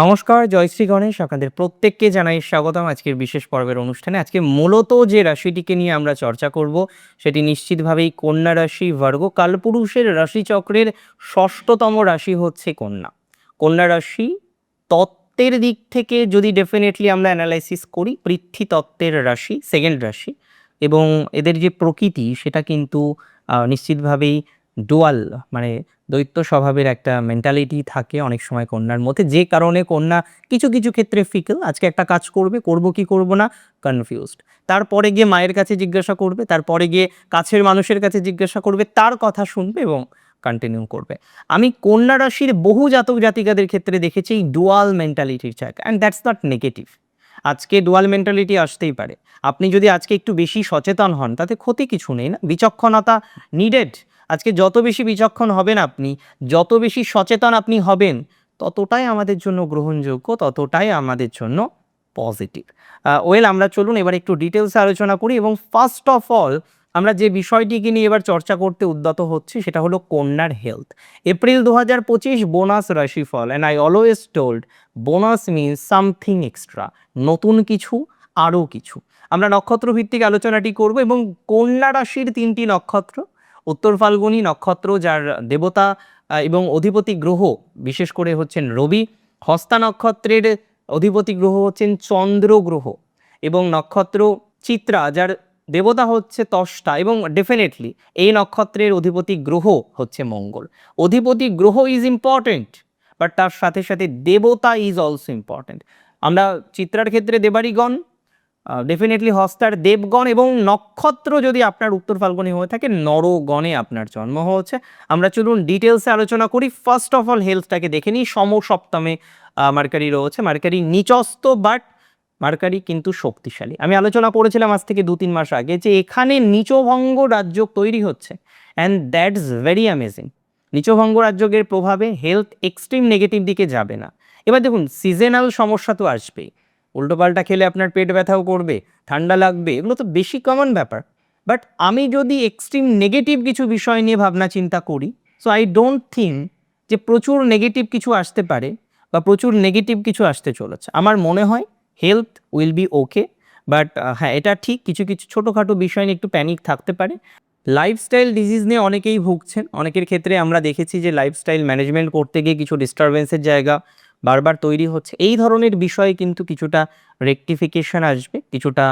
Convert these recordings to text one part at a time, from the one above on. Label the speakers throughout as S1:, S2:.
S1: নমস্কার জয়শ্রী গণেশ। আপনাদের প্রত্যেককে জানাই স্বাগতম আজকের বিশেষ পর্বের অনুষ্ঠানে। আজকে মূলত যে রাশিটিকে নিয়ে আমরা চর্চা করব, সেটি নিশ্চিতভাবেই কন্যা রাশি বর্গ কালপুরুষের রাশিচক্রের ষষ্ঠতম রাশি হচ্ছে কন্যা। কন্যা রাশি তত্ত্বের দিক থেকে যদি ডেফিনেটলি আমরা অ্যানালাইসিস করি, পৃথ্বী তত্ত্বের রাশি সেকেন্ড রাশি, এবং এদের যে প্রকৃতি, সেটা কিন্তু নিশ্চিতভাবেই ডুয়াল মানে দৈত্য স্বভাবের একটা মেন্টালিটি থাকে অনেক সময় কন্যার মধ্যে। যে কারণে কন্যা কিছু কিছু ক্ষেত্রে ফিকেল আজকে একটা কাজ করবে, করব কি করব না কনফিউজড তারপরে গিয়ে মায়ের কাছে জিজ্ঞাসা করবে, তারপরে গিয়ে কাছের মানুষের কাছে জিজ্ঞাসা করবে, তার কথা শুনবে এবং কন্টিনিউ করবে। আমি কন্যা রাশির বহু জাতক জাতিকাদের ক্ষেত্রে দেখেছি এই ডুয়াল মেন্টালিটির জায়গা অ্যান্ড দ্যাটস নট নেগেটিভ আজকে ডুয়াল মেন্টালিটি আসতেই পারে। আপনি যদি আজকে একটু বেশি সচেতন হন, তাতে ক্ষতি কিছু নেই না। বিচক্ষণতা নিডেড আজকে যত বেশি বিচক্ষণ হবেন আপনি, যত বেশি সচেতন আপনি হবেন, ততটাই আমাদের জন্য গ্রহণযোগ্য, ততটাই আমাদের জন্য পজিটিভ। ওয়েল, আমরা চলুন এবার একটু ডিটেলসে আলোচনা করি এবং ফার্স্ট অফ অল, আমরা যে বিষয়টিকে নিয়ে এবার চর্চা করতে উদ্যত হচ্ছি সেটা হলো কন্যার হেলথ। এপ্রিল দু হাজার পঁচিশ বোনাস রাশিফল and I always told bonus means something extra নতুন কিছু, আরও কিছু। আমরা নক্ষত্র ভিত্তিক আলোচনাটি করব এবং কন্যা রাশির তিনটি নক্ষত্র উত্তর ফাল্গুনী নক্ষত্র, যার দেবতা এবং অধিপতি গ্রহ, বিশেষ করে হচ্ছেন রবি। হস্তা নক্ষত্রের অধিপতি গ্রহ হচ্ছেন চন্দ্র গ্রহ এবং নক্ষত্র চিত্রা, যার দেবতা হচ্ছে তষ্টা এবং ডেফিনেটলি এই নক্ষত্রের অধিপতি গ্রহ হচ্ছে মঙ্গল। অধিপতি গ্রহ ইজ ইম্পর্টেন্ট বাট তার সাথে সাথে দেবতা ইজ অলসো ইম্পর্টেন্ট আমরা চিত্রার ক্ষেত্রে দেবারিগণ ডেফিনেটলি হস্তার দেবগণ এবং নক্ষত্র যদি আপনার উত্তর ফাল্গুনি হয়ে থাকে, নরগণে আপনার জন্ম হয়েছে। আমরা চলুন ডিটেলসে আলোচনা করি। ফার্স্ট অফ অল হেলথটাকে দেখে নিই। সম সপ্তমে মার্কারি রয়েছে। মার্কারি নিচস্ত বাট মার্কারি কিন্তু শক্তিশালী। আমি আলোচনা করেছিলাম আজ থেকে দু তিন মাস আগে যে এখানে নিচভঙ্গ রাজ্য তৈরি হচ্ছে অ্যান্ড দ্যাটস ভেরি অ্যামেজিং নিচভঙ্গ রাজ্যের প্রভাবে হেলথ এক্সট্রিম নেগেটিভ দিকে যাবে না। এবার দেখুন সিজনাল সমস্যা তো আসবেই। উল্টোপাল্টা খেলে আপনার পেট ব্যথাও করবে, ঠান্ডা লাগবে, এগুলো তো বেশি কমন ব্যাপার। বাট আমি যদি এক্সট্রিম নেগেটিভ কিছু বিষয় নিয়ে ভাবনা চিন্তা করি সো আই ডোন্ট থিঙ্ক যে প্রচুর নেগেটিভ কিছু আসতে পারে বা প্রচুর নেগেটিভ কিছু আসতে চলেছে। আমার মনে হয় health will be okay but হ্যাঁ এটা ঠিক, কিছু কিছু ছোটোখাটো বিষয় নিয়ে একটু প্যানিক থাকতে পারে। লাইফস্টাইল ডিজিজ নিয়ে অনেকেই ভুগছেন। অনেকের ক্ষেত্রে আমরা দেখেছি যে লাইফস্টাইল ম্যানেজমেন্ট করতে গিয়ে কিছু ডিস্টারবেন্সের জায়গা বারবার তৈরি হচ্ছে। এই ধরনের বিষয়ে কিন্তু কিছুটা রেকটিফিকেশন আসবে, কিছুটা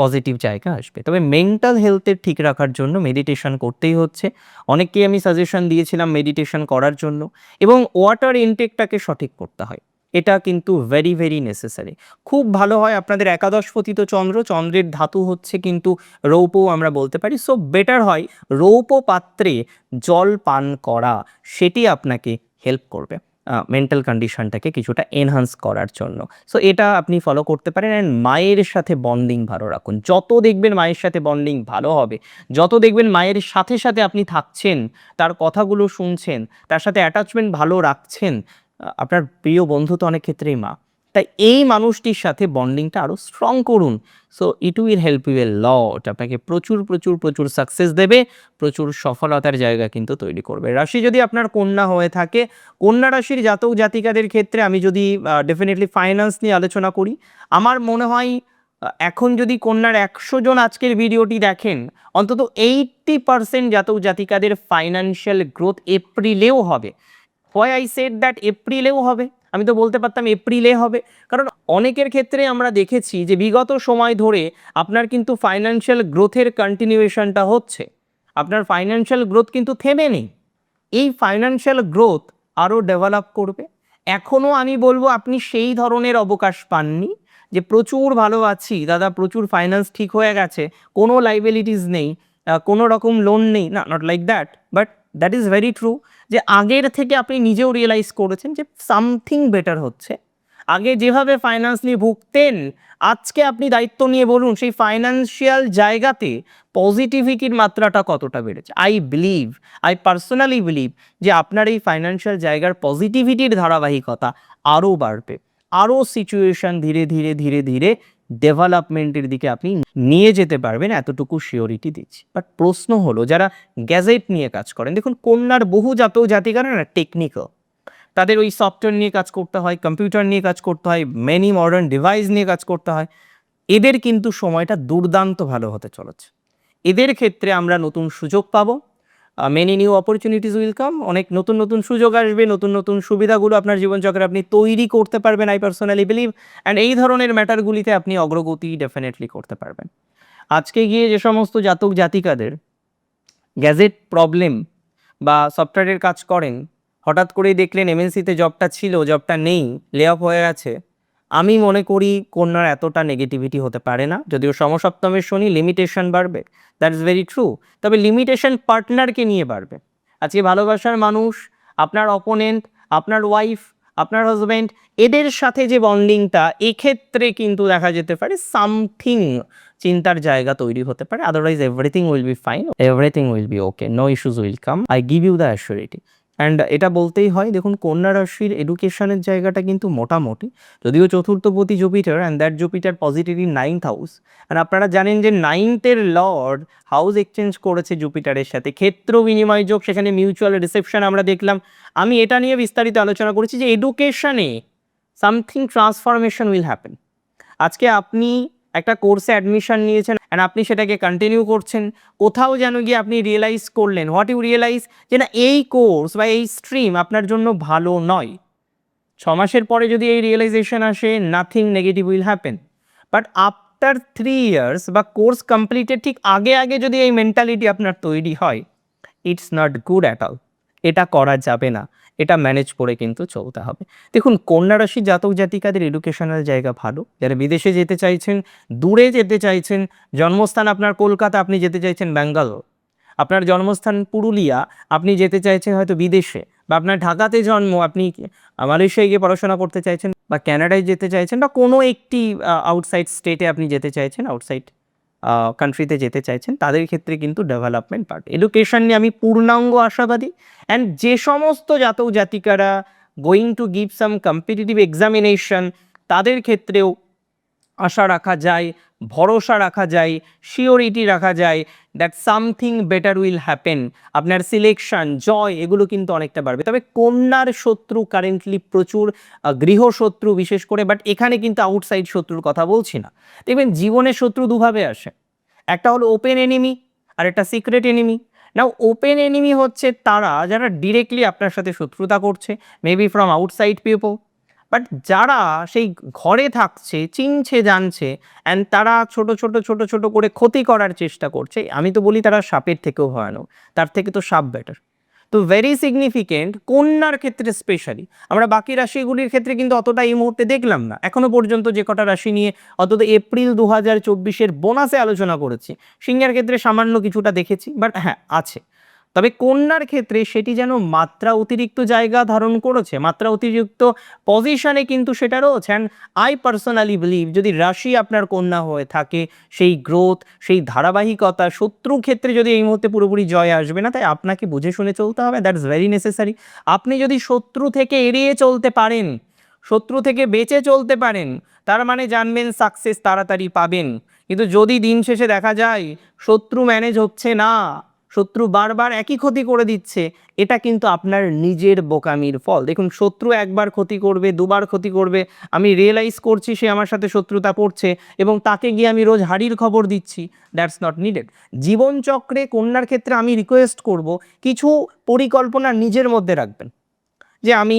S1: পজিটিভ জায়গা আসবে। তবে মেন্টাল হেলথের ঠিক রাখার জন্য মেডিটেশন করতেই হচ্ছে। অনেককেই আমি সাজেশন দিয়েছিলাম মেডিটেশন করার জন্য এবং ওয়াটার ইনটেকটাকে সঠিক করতে হয়। এটা কিন্তু ভেরি ভেরি নেসেসারি খুব ভালো হয় আপনাদের একাদশ পতিত চন্দ্র, চন্দ্রের ধাতু হচ্ছে কিন্তু রৌপো আমরা বলতে পারি। সো বেটার হয় রৌপো পাত্রে জল পান করা। সেটি আপনাকে হেল্প করবে। মেন্টাল কন্ডিশনটাকে কিছুটা এনহান্স করার জন্য। সো এটা আপনি ফলো করতে পারেন অ্যান্ড মায়ের সাথে বন্ডিং ভালো রাখুন। যত দেখবেন মায়ের সাথে বন্ডিং ভালো হবে, যত দেখবেন মায়ের সাথে সাথে আপনি থাকছেন, তার কথাগুলো শুনছেন, তার সাথে অ্যাটাচমেন্ট ভালো রাখছেন আপনার প্রিয় বন্ধু তো অনেক ক্ষেত্রেই মা। তাই এই মানুষটির সাথে বন্ডিংটা আরও স্ট্রং করুন। So it will help you a lot আপনাকে প্রচুর প্রচুর প্রচুর সাকসেস দেবে। প্রচুর সফলতার জায়গা কিন্তু তৈরি করবে। রাশি যদি আপনার কন্যা হয়ে থাকে, কন্যা রাশির জাতক জাতিকাদের ক্ষেত্রে আমি যদি ডেফিনেটলি ফাইন্যান্স নিয়ে আলোচনা করি, আমার মনে হয় এখন যদি কন্যার একশো জন আজকের ভিডিওটি দেখেন, অন্তত এইট্টি পার্সেন্ট জাতক জাতিকাদের ফাইন্যান্সিয়াল গ্রোথ এপ্রিলেও হবে। হোয়াই আই সেড দ্যাট এপ্রিলেও হবে? আমি তো বলতে পারতাম এপ্রিলে হবে। কারণ অনেকের ক্ষেত্রে আমরা দেখেছি যে বিগত সময় ধরে আপনার কিন্তু ফাইন্যান্সিয়াল গ্রোথের কন্টিনিউয়েশনটা হচ্ছে। আপনার ফাইন্যান্সিয়াল গ্রোথ কিন্তু থেমে নেই। এই ফাইন্যান্সিয়াল গ্রোথ আরও ডেভেলপ করবে। এখনও আমি বলব আপনি সেই ধরনের অবকাশ পাননি যে প্রচুর ভালো আছি, দাদা প্রচুর ফাইন্যান্স ঠিক হয়ে গেছে, কোনো লাইবিলিটিস নেই কোনো রকম লোন নেই, না not like that but that is very true যে আগের থেকে আপনি নিজেও রিয়েলাইজ করেছেন যে সামথিং বেটার হচ্ছে। আগে যেভাবে ফাইন্যান্স নিয়ে ভুগতেন, আজকে আপনি দায়িত্ব নিয়ে বলুন, সেই ফাইন্যান্সিয়াল জায়গাতে পজিটিভিটির মাত্রাটা কতটা বেড়েছে? I believe I personally believe যে আপনার এই ফাইন্যান্সিয়াল জায়গার পজিটিভিটির ধারাবাহিকতা আরও বাড়বে। আরও সিচুয়েশন ধীরে ধীরে ধীরে ধীরে ডেভেলপমেন্টের দিকে আপনি নিয়ে যেতে পারবেন, এতটুকু শিওরিটি দিচ্ছি। বাট প্রশ্ন হলো, যারা গ্যাজেট নিয়ে কাজ করেন, দেখুন কন্যার বহু জাত জাতিকারা না, টেকনিক্যাল। তাদের ওই সফটওয়্যার নিয়ে কাজ করতে হয়, কম্পিউটার নিয়ে কাজ করতে হয় মেনি মডার্ন ডিভাইস নিয়ে কাজ করতে হয়। এদের কিন্তু সময়টা দুর্দান্ত ভালো হতে চলেছে। এদের ক্ষেত্রে আমরা নতুন সুযোগ পাবো। Many new opportunities will come অনেক নতুন নতুন সুযোগ আসবে, নতুন নতুন সুবিধাগুলো আপনার জীবনচক্রে আপনি তৈরি করতে পারবেন আই পার্সোনালি বিলিভ অ্যান্ড এই ধরনের ম্যাটারগুলিতে আপনি অগ্রগতি ডেফিনেটলি করতে পারবেন। আজকে গিয়ে যে সমস্ত জাতক জাতিকাদের গ্যাজেট প্রবলেম বা সফটওয়্যারের কাজ করেন, হঠাৎ করেই দেখলেন এমএনসিতে জবটা ছিল জবটা নেই লে অফ হয়ে গেছে। আমি মনে করি কন্যার এতটা নেগেটিভিটি হতে পারে না। যদিও সমসপ্তমের শনি লিমিটেশন বাড়বে দ্যাট ইজ ভেরি ট্রু তবে লিমিটেশন পার্টনারকে নিয়ে বাড়বে। আজকে ভালোবাসার মানুষ, আপনার অপোনেন্ট আপনার ওয়াইফ আপনার হাজব্যান্ড এদের সাথে যে বন্ডিংটা এক্ষেত্রে কিন্তু দেখা যেতে পারে সামথিং চিন্তার জায়গা তৈরি হতে পারে otherwise everything will be fine everything will be okay no issues will come I give you the assurity and এটা বলতেই হয়, দেখুন, কন্যা রাশির এডুকেশনের জায়গাটা কিন্তু মোটামুটি। যদিও চতুর্থপতি Jupiter and that Jupiter positive in ninth house আর আপনারা জানেন যে নাইন্থের লর্ড হাউস এক্সচেঞ্জ করেছে জুপিটারের সাথে। ক্ষেত্র বিনিময় যোগ, সেখানে মিউচুয়াল রিসেপশন আমরা দেখলাম। আমি এটা নিয়ে বিস্তারিত আলোচনা করেছি যে এডুকেশনে সামথিং ট্রান্সফরমেশন উইল হ্যাপেন আজকে আপনি একটা কোর্সে অ্যাডমিশন নিয়েছেন অ্যান্ড আপনি সেটাকে কন্টিনিউ করছেন। কোথাও যেন গিয়ে আপনি রিয়েলাইজ করলেন। হোয়াট ইউ রিয়েলাইজ যে না, এই কোর্স বা এই স্ট্রিম আপনার জন্য ভালো নয়। ছ মাসের পরে যদি এই রিয়েলাইজেশন আসে nothing negative will happen but after three years বা কোর্স কমপ্লিটের ঠিক আগে আগে যদি এই মেন্টালিটি আপনার তৈরি হয় it's not good at all এটা করা যাবে না। এটা ম্যানেজ করে কিন্তু চলতে হবে। দেখুন কন্যা রাশি জাতক জাতিকাদের এডুকেশনাল জায়গা ভালো। যারা বিদেশে যেতে চাইছেন, দূরে যেতে চাইছেন, জন্মস্থান আপনার কলকাতা, আপনি যেতে চাইছেন ব্যাঙ্গালোর। আপনার জন্মস্থান পুরুলিয়া, আপনি যেতে চাইছেন হয়তো বিদেশে। বা আপনার ঢাকাতে জন্ম, আপনি মালয়েশিয়ায় গিয়ে পড়াশোনা করতে চাইছেন, বা ক্যানাডায় যেতে চাইছেন, বা কোনো একটি আউটসাইড স্টেটে আপনি যেতে চাইছেন আউটসাইড কান্ট্রিতে যেতে চাইছেন, তাদের ক্ষেত্রে কিন্তু ডেভেলপমেন্ট পার্ট এডুকেশন নিয়ে আমি পূর্ণাঙ্গ আশাবাদী। অ্যান্ড যে সমস্ত জাতক জাতিকারা going to give some competitive examination তাদের ক্ষেত্রেও আশা রাখা যায়, ভরসা রাখা যায় শিওরিটি রাখা যায় that something better will happen আপনার সিলেকশন জয়, এগুলো কিন্তু অনেকটা বাড়বে। তবে কন্যার শত্রু কারেন্টলি প্রচুর গৃহশত্রু বিশেষ করে বাট এখানে কিন্তু আউটসাইড শত্রুর কথা বলছি না। দেখবেন জীবনে শত্রু দুভাবে আসে। একটা হলো ওপেন এনিমি আর একটা secret enemy now open enemy হচ্ছে তারা যারা ডিরেক্টলি আপনার সাথে শত্রুতা করছে maybe from outside people but যারা সেই ঘরে থাকছে, চিনছে, জানছে অ্যান্ড তারা ছোট ছোট ছোট ছোট করে ক্ষতি করার চেষ্টা করছে, আমি তো বলি তারা সাপের থেকেও ভয়ানক, তার থেকে তো সাপ বেটার তো ভেরি সিগনিফিকেন্ট কন্যার ক্ষেত্রে স্পেশালি আমরা বাকি রাশিগুলির ক্ষেত্রে কিন্তু অতটা এই মুহূর্তে দেখলাম না, এখনও পর্যন্ত যে কটা রাশি নিয়ে অন্তত এপ্রিল দু হাজার চব্বিশের বোনাসে আলোচনা করেছি, সিংহের ক্ষেত্রে সামান্য কিছুটা দেখেছি বাট হ্যাঁ আছে। তবে কন্যার ক্ষেত্রে সেটি যেন মাত্রা অতিরিক্ত জায়গা ধারণ করেছে। মাত্রা অতিরিক্ত পজিশনে কিন্তু সেটা রয়েছে। অ্যান্ড আই পার্সোনালি বিলিভ যদি রাশি আপনার কন্যা হয়ে থাকে, সেই গ্রোথ সেই ধারাবাহিকতা শত্রু ক্ষেত্রে যদি এই মুহূর্তে পুরোপুরি জয় আসবে না, তাই আপনাকে বুঝে শুনে চলতে হবে। দ্যাটস ভেরি নেসেসারি আপনি যদি শত্রু থেকে এড়িয়ে চলতে পারেন, শত্রু থেকে বেঁচে চলতে পারেন, তার মানে জানবেন সাকসেস তাড়াতাড়ি পাবেন। কিন্তু যদি দিন শেষে দেখা যায়, শত্রু ম্যানেজ হচ্ছে না শত্রু বারবার একই ক্ষতি করে দিচ্ছে, এটা কিন্তু আপনার নিজের বোকামির ফল। দেখুন, শত্রু একবার ক্ষতি করবে, দুবার ক্ষতি করবে, আমি রিয়েলাইজ করছি সে আমার সাথে শত্রুতা করছে এবং তাকে গিয়ে আমি রোজ হাড়ির খবর দিচ্ছি। দ্যাটস নট নিডেড জীবনচক্রে কন্যার ক্ষেত্রে আমি রিকোয়েস্ট করব, কিছু পরিকল্পনা নিজের মধ্যে রাখবেন। যে আমি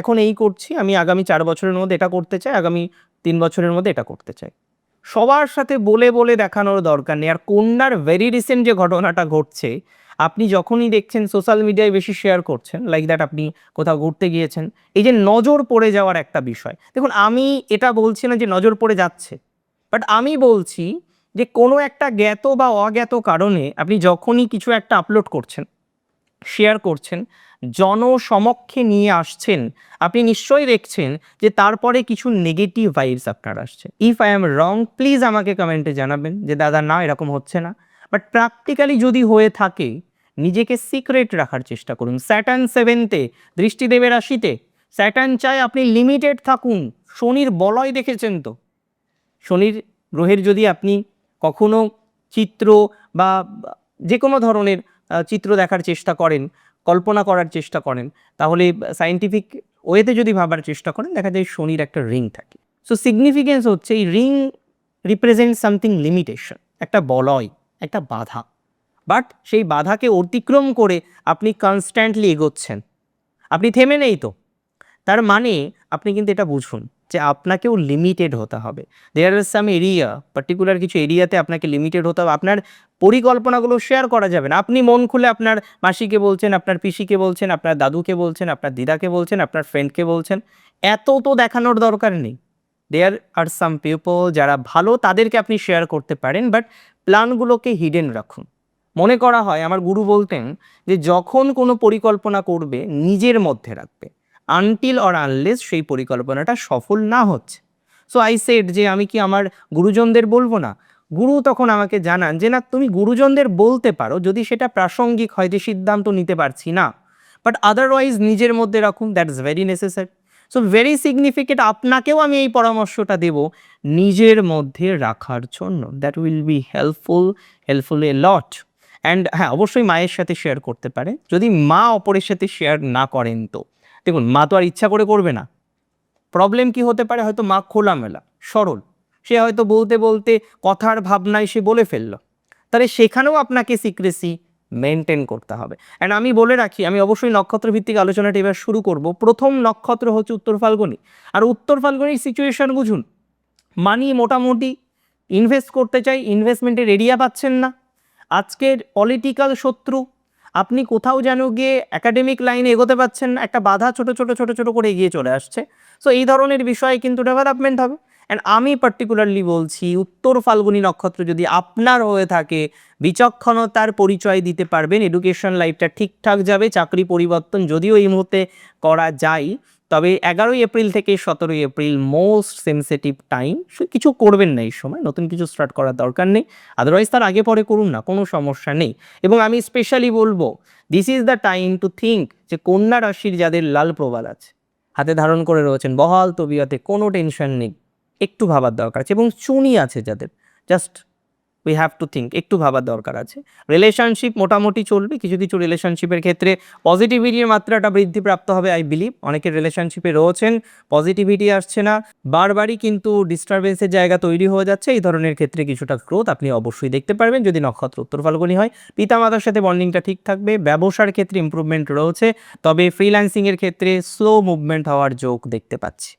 S1: এখন এই করছি, আমি আগামী চার বছরের মধ্যে এটা করতে চাই, আগামী তিন বছরের মধ্যে এটা করতে চাই। সবার সাথে বলে বলে দেখানোর দরকার নেই। আর কন্যার ভেরি রিসেন্ট যে ঘটনাটা ঘটছে, আপনি যখনই দেখছেন সোশ্যাল মিডিয়ায় বেশি শেয়ার করছেন লাইক দ্যাট আপনি কোথাও ঘুরতে গিয়েছেন, এই যে নজর পড়ে যাওয়ার একটা বিষয়। দেখুন, আমি এটা বলছি না যে নজর পড়ে যাচ্ছে বাট আমি বলছি যে কোনো একটা জ্ঞাত বা অজ্ঞাত কারণে আপনি যখনই কিছু একটা আপলোড করছেন শেয়ার করছেন, জনসমক্ষে নিয়ে আসছেন, আপনি নিশ্চয়ই দেখছেন যে তারপরে কিছু নেগেটিভ ভাইবস আপনার আসছে। If I am wrong please আমাকে কমেন্টে জানাবেন যে, দাদা, না, এরকম হচ্ছে না। বাট প্র্যাকটিক্যালি যদি হয়ে থাকে, নিজেকে সিক্রেট রাখার চেষ্টা করুন। স্যাটার্ন সেভেন্থে দৃষ্টি দেবে রাশিতে স্যাটার্ন চায় আপনি লিমিটেড থাকুন। শনির বলয় দেখেছেন তো? শনির গ্রহের যদি আপনি কখনো চিত্র বা যে কোনো ধরনের চিত্র দেখার চেষ্টা করেন, কল্পনা করার চেষ্টা করেন, তাহলে সায়েন্টিফিক ওয়েতে যদি ভাবার চেষ্টা করেন, দেখা যায় শনির একটা রিং থাকে। সো সিগনিফিকেন্স হচ্ছে এই রিং রিপ্রেজেন্ট সামথিং লিমিটেশন একটা বলয়, একটা বাধা। বাট সেই বাধাকে অতিক্রম করে আপনি কনস্ট্যান্টলি এগোচ্ছেন। আপনি থেমে নেই তো। তার মানে আপনি কিন্তু এটা বুঝুন যে আপনাকেও লিমিটেড হতে হবে। দেয়ার আর সাম এরিয়া পার্টিকুলার কিছু এরিয়াতে আপনাকে লিমিটেড হতে হবে। আপনার পরিকল্পনাগুলো শেয়ার করা যাবে না। আপনি মন খুলে আপনার মাসিকে বলছেন, আপনার পিসিকে বলছেন, আপনার দাদুকে বলছেন, আপনার দিদাকে বলছেন, আপনার ফ্রেন্ডকে বলছেন, এত তো দেখানোর দরকার নেই। দেয়ার আর সাম পিপল যারা ভালো, তাদেরকে আপনি শেয়ার করতে পারেন বাট প্ল্যানগুলোকে হিডেন রাখুন। মনে করা হয়, আমার গুরু বলতেন যে, যখন কোনো পরিকল্পনা করবে, নিজের মধ্যে রাখবে। আনটিল অর আনলেস সেই পরিকল্পনাটা সফল না হচ্ছে। সো আই সেড যে আমি কি আমার গুরুজনদের বলব না? গুরু তখন আমাকে জানান যে, না, তুমি গুরুজনদের বলতে পারো, যদি সেটা প্রাসঙ্গিক হয় যে সিদ্ধান্ত নিতে পারছি না। বাট আদারওয়াইজ নিজের মধ্যে রাখুন that is very necessary so very significant আপনাকেও আমি এই পরামর্শটা দেব, নিজের মধ্যে রাখার জন্য। That will be helpful helpful a lot and হ্যাঁ অবশ্যই মায়ের সাথে শেয়ার করতে পারে যদি মা অপরের সাথে শেয়ার না করেন তো। দেখুন, মা তো আর ইচ্ছা করে করবে না। প্রবলেম কি হতে পারে? হয়তো মা খোলামেলা, সরল। সে হয়তো বলতে বলতে কথার ভাবনায় সে বলে ফেলল। তাহলে সেখানেও আপনাকে সিক্রেসি মেনটেন করতে হবে। অ্যান্ড আমি বলে রাখি, আমি অবশ্যই নক্ষত্র ভিত্তিক আলোচনাটা এবার শুরু করব। প্রথম নক্ষত্র হচ্ছে উত্তর ফাল্গুনি। আর উত্তর ফাল্গুনির সিচুয়েশন বুঝুন। মানি মোটামুটি ইনভেস্ট করতে চাই ইনভেস্টমেন্টের এরিয়া পাচ্ছেন না। আজকের পলিটিক্যাল শত্রু আপনি কোথাও যেন গিয়ে একাডেমিক লাইনে এগোতে পারছেন একটা বাধা ছোট ছোট ছোট ছোট করে এগিয়ে চলে আসছে। সো এই ধরনের বিষয়ে কিন্তু ডেভেলপমেন্ট হবে। অ্যান্ড আমি পার্টিকুলারলি বলছি, উত্তর ফাল্গুনি নক্ষত্র যদি আপনার হয়ে থাকে, বিচক্ষণতার পরিচয় দিতে পারবেন এডুকেশন লাইফটা ঠিকঠাক যাবে, চাকরি পরিবর্তন যদিও এই মুহূর্তে করা যায়। তবে এগারোই এপ্রিল থেকে সতেরোই এপ্রিল মোস্ট সেন্সিটিভ টাইম কিছু করবেন না এই সময়, নতুন কিছু স্টার্ট করার দরকার নেই আদারওয়াইজ তার আগে পরে করুন না, কোনো সমস্যা নেই। এবং আমি স্পেশালি বলব this is the time to think যে কন্যা রাশির যাদের লাল প্রবাল আছে, হাতে ধারণ করে রয়েছেন, বহাল তবিয়াতে কোনো টেনশন নেই, একটু ভাবার দরকার আছে এবং চুনি আছে যাদের just we have to think একটু ভাবার দরকার আছে। রিলেশনশিপ মোটামুটি চলবে, কিছু কিছু রিলেশনশিপের ক্ষেত্রে পজিটিভিটির মাত্রাটা বৃদ্ধিপ্রাপ্ত হবে আই বিলিভ অনেকের রিলেশনশিপে রয়েছেন পজিটিভিটি আসছে না। বারবারই কিন্তু ডিস্টারবেন্সের জায়গা তৈরি হয়ে যাচ্ছে। এই ধরনের ক্ষেত্রে কিছুটা গ্রোথ আপনি অবশ্যই দেখতে পারবেন যদি নক্ষত্র উত্তর ফাল্গুনি হয়। পিতামাতার সাথে বন্ডিংটা ঠিক থাকবে, ব্যবসার ক্ষেত্রে ইম্প্রুভমেন্ট রয়েছে, তবে ফ্রিল্যান্সিংয়ের ক্ষেত্রে স্লো মুভমেন্ট হওয়ার যোগ দেখতে পাচ্ছি।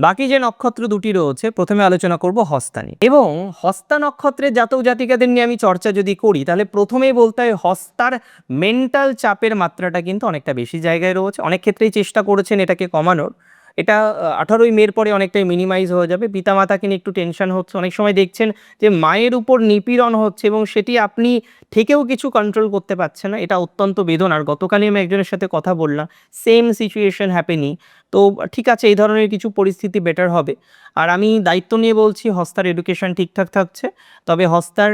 S1: বাকি যে নক্ষত্র দুটি রয়েছে, প্রথমে আলোচনা করব হস্তা নিয়ে। এবং হস্তা নক্ষত্রের জাতক জাতিকাদের নিয়ে আমি চর্চা যদি করি, তাহলে প্রথমেই বলতে হয় হস্তার মেন্টাল চাপের মাত্রাটা কিন্তু অনেকটা বেশি জায়গায় রয়েছে। অনেক ক্ষেত্রেই চেষ্টা করেছেন এটাকে কমানোর। এটা আঠারোই মের পরে অনেকটাই মিনিমাইজ হয়ে যাবে। পিতামাতাকে নিয়ে একটু টেনশন হচ্ছে। অনেক সময় দেখছেন যে মায়ের উপর নিপীড়ন হচ্ছে এবং সেটি আপনি থেকেও কিছু কন্ট্রোল করতে পারছেন না। এটা অত্যন্ত বেদনার। গতকালই আমি একজনের সাথে কথা বললাম। সেম সিচুয়েশন হ্যাপেনি তো ঠিক আছে, এই ধরনের কিছু পরিস্থিতি বেটার হবে। আর আমি দায়িত্ব নিয়ে বলছি, হস্তার এডুকেশন ঠিকঠাক থাকছে। তবে হস্তার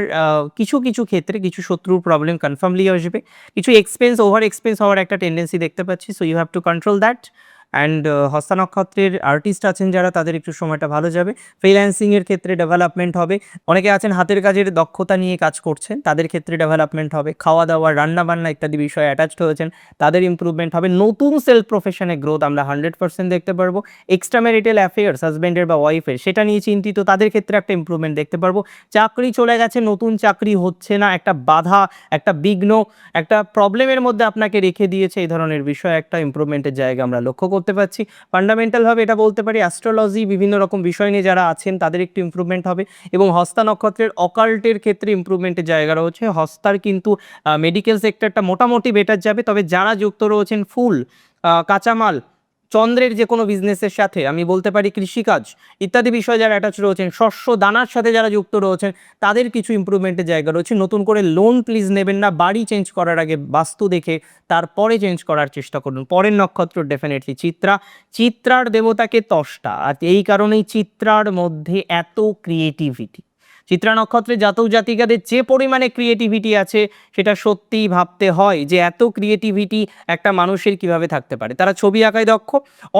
S1: কিছু কিছু ক্ষেত্রে কিছু শত্রুর প্রবলেম কনফার্মলি আসবে। কিছু এক্সপেন্স ওভার এক্সপেন্স হওয়ার একটা টেন্ডেন্সি দেখতে পাচ্ছি। So you have to control that and হস্তা নক্ষত্রের আর্টিস্ট আছেন যারা, তাদের একটু সময়টা ভালো যাবে। ফ্রিল্যান্সিংয়ের ক্ষেত্রে ডেভেলপমেন্ট হবে। অনেকে আছেন হাতের কাজের দক্ষতা নিয়ে কাজ করছেন, তাদের ক্ষেত্রে ডেভেলপমেন্ট হবে। খাওয়া দাওয়া রান্না বান্না ইত্যাদি বিষয়ে অ্যাটাচড হয়েছেন, তাদের ইমপ্রুভমেন্ট হবে। নতুন সেলফ প্রফেশনে গ্রোথ আমরা হান্ড্রেড পার্সেন্ট দেখতে পারব। এক্সট্রা ম্যারিটাল অ্যাফেয়ার্স হাজব্যান্ডের বা ওয়াইফের সেটা নিয়ে চিন্তিত, তাদের ক্ষেত্রে একটা ইমপ্রুভমেন্ট দেখতে পারব। চাকরি চলে গেছে, নতুন চাকরি হচ্ছে না, একটা বাধা, একটা বিঘ্ন, একটা প্রবলেমের মধ্যে আপনাকে রেখে দিয়েছে, এই ধরনের বিষয় একটা ইমপ্রুভমেন্টের জায়গা আমরা লক্ষ্য করতে পারছি। ফান্ডামেন্টালভাবে এটা বলতে পারি অ্যাস্ট্রোলজি বিভিন্ন রকম বিষয় নিয়ে যারা আছেন, তাদের একটু ইম্প্রুভমেন্ট হবে এবং হস্তা নক্ষত্রের অকাল্টের ক্ষেত্রে ইম্প্রুভমেন্টের জায়গা রয়েছে। হস্তার কিন্তু মেডিকেল সেক্টরটা মোটামুটি বেটার যাবে, তবে যারা যুক্ত রয়েছেন, ফুল কাঁচামাল চন্দ্রের যে কোনো বিজনেসের সাথে, আমি বলতে পারি কৃষিকাজ, ইত্যাদি বিষয়ে যারা অ্যাটাচ রয়েছেন, শস্য দানার সাথে যারা যুক্ত রয়েছেন, তাদের কিছু ইমপ্রুভমেন্টের জায়গা রয়েছে। নতুন করে লোন প্লিজ নেবেন না, বাড়ি চেঞ্জ করার আগে বাস্তু দেখে, তারপরে চেঞ্জ করার চেষ্টা করুন। পরের নক্ষত্র ডেফিনেটলি চিত্রা। চিত্রার দেবতাকে তষ্টা। আর এই কারণেই চিত্রার মধ্যে এত ক্রিয়েটিভিটি চিত্রা নক্ষত্রে জাতক জাতিকাদের যে পরিমাণে ক্রিয়েটিভিটি আছে, সেটা সত্যিই ভাবতে হয় যে এত ক্রিয়েটিভিটি একটা মানুষের কীভাবে থাকতে পারে। তারা ছবি আঁকায় দক্ষ।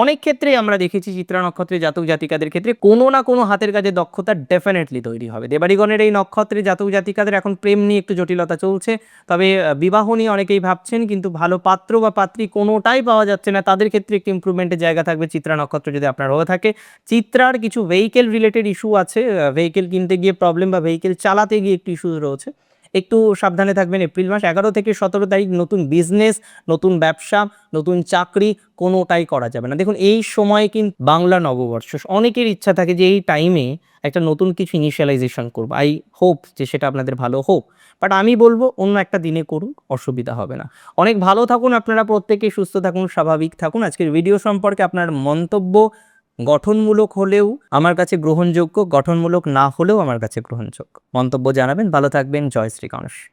S1: অনেক ক্ষেত্রেই আমরা দেখেছি চিত্রা নক্ষত্রে জাতক জাতিকাদের ক্ষেত্রে কোনো না কোনো হাতের কাজে দক্ষতা ডেফিনেটলি তৈরি হবে। দেবাড়িগণের এই নক্ষত্রে জাতক জাতিকাদের এখন প্রেম নিয়ে একটু জটিলতা চলছে। তবে বিবাহ নিয়ে অনেকেই ভাবছেন, কিন্তু ভালো পাত্র বা পাত্রী কোনোটাই পাওয়া যাচ্ছে না। তাদের ক্ষেত্রে একটু ইমপ্রুভমেন্টের জায়গা থাকবে চিত্রা নক্ষত্র যদি আপনার হয়ে থাকে। চিত্রার কিছু ভেহিকেল রিলেটেড ইস্যু আছে ভেহিকেল কিনতে গিয়ে প্রবলেম বা ভেহিকেল চালাতে গিয়ে একটু ইস্যু রয়েছে। একটু সাবধানে থাকবেন এপ্রিল মাস। এগারো থেকে সতেরো তারিখ নতুন বিজনেস নতুন ব্যবসা, নতুন চাকরি কোনোটাই করা যাবে না। দেখুন, এই সময় কিন্তু বাংলা নববর্ষ, অনেকের ইচ্ছা থাকে যে এই টাইমে একটা নতুন কিছু ইনিশিয়ালাইজেশন করব। আই হোপ যে সেটা আপনাদের ভালো হোক। বাট আমি বলব, অন্য একটা দিনে করুন, অসুবিধা হবে না। অনেক ভালো থাকুন আপনারা, প্রত্যেকে সুস্থ থাকুন, স্বাভাবিক থাকুন। আজকের ভিডিও সম্পর্কে আপনার মন্তব্য গঠনমূলক হলেও আমার কাছে গ্রহণযোগ্য, গঠনমূলক না হলেও আমার কাছে গ্রহণযোগ্য। মন্তব্য জানাবেন। ভালো থাকবেন। জয় শ্রী গণেশ